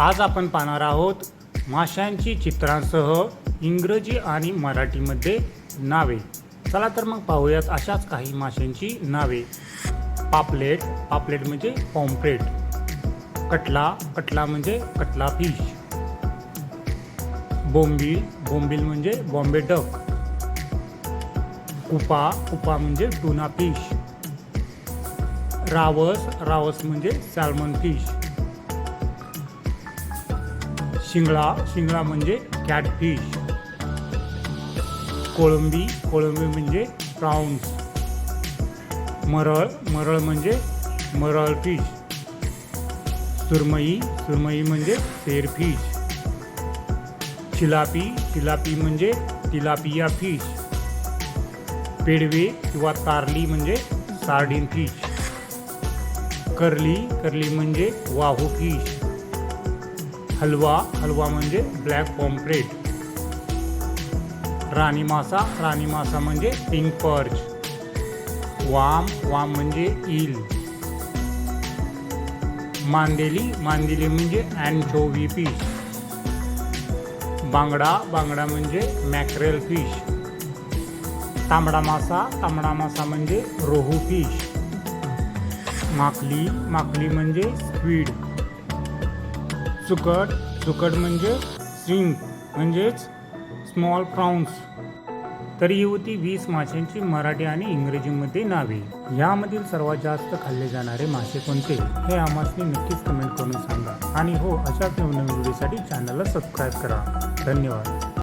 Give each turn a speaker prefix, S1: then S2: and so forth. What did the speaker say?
S1: आज आपण पाहणार आहोत माशांची चित्रांसह इंग्रजी आणि मराठीमध्ये नावे. चला तर मग पाहूयात अशाच काही माशांची नावे. पापलेट पापलेट म्हणजे पॉम्प्रेट कटला कटला म्हणजे कटला फिश बोंबील बोंबील म्हणजे बॉम्बे डक. कुपा कुपा म्हणजे टुना फिश. रावस रावस म्हणजे सॅल्मन फिश. शिंगळा शिंगळा म्हणजे कॅटफिश कोळंबी कोळंबी म्हणजे प्राऊन्स मरळ मरळ म्हणजे मरळ फिश सुरमई सुरमई म्हणजे सेरफिश चिलापी चिलापी म्हणजे तिलापिया फिश. पेडवे किंवा तारली म्हणजे सार्डिन फिश करली करली म्हणजे वाहू फिश हलवा हलवा म्हणजे ब्लॅक पॉम्प्रेट राणी मासा राणी मासा म्हणजे पिंक पर्च वाम वाम म्हणजे ईल मांदेली मांदेली म्हणजे अँचोवी फ़िश बांगडा बांगडा म्हणजे मॅक्रेल फ़िश तांबडा मासा तांबडा मासा म्हणजे रोहू फ़िश माकली माकली म्हणजे स्क्वीड सुकट सुकट म्हणजे स्ट्रिंग म्हणजेच स्मॉल प्राउन्स तर ही होती वीस माशांची मराठी आणि इंग्रजीमध्ये नावे. यामधील सर्वात जास्त खाल्ले जाणारे मासे कोणते? हे आम्हाला नक्कीच कमेंट करून सांगा. आणि हो अशाच नवनवीन व्हिडिओसाठी चॅनलला सबस्क्राईब करा. धन्यवाद.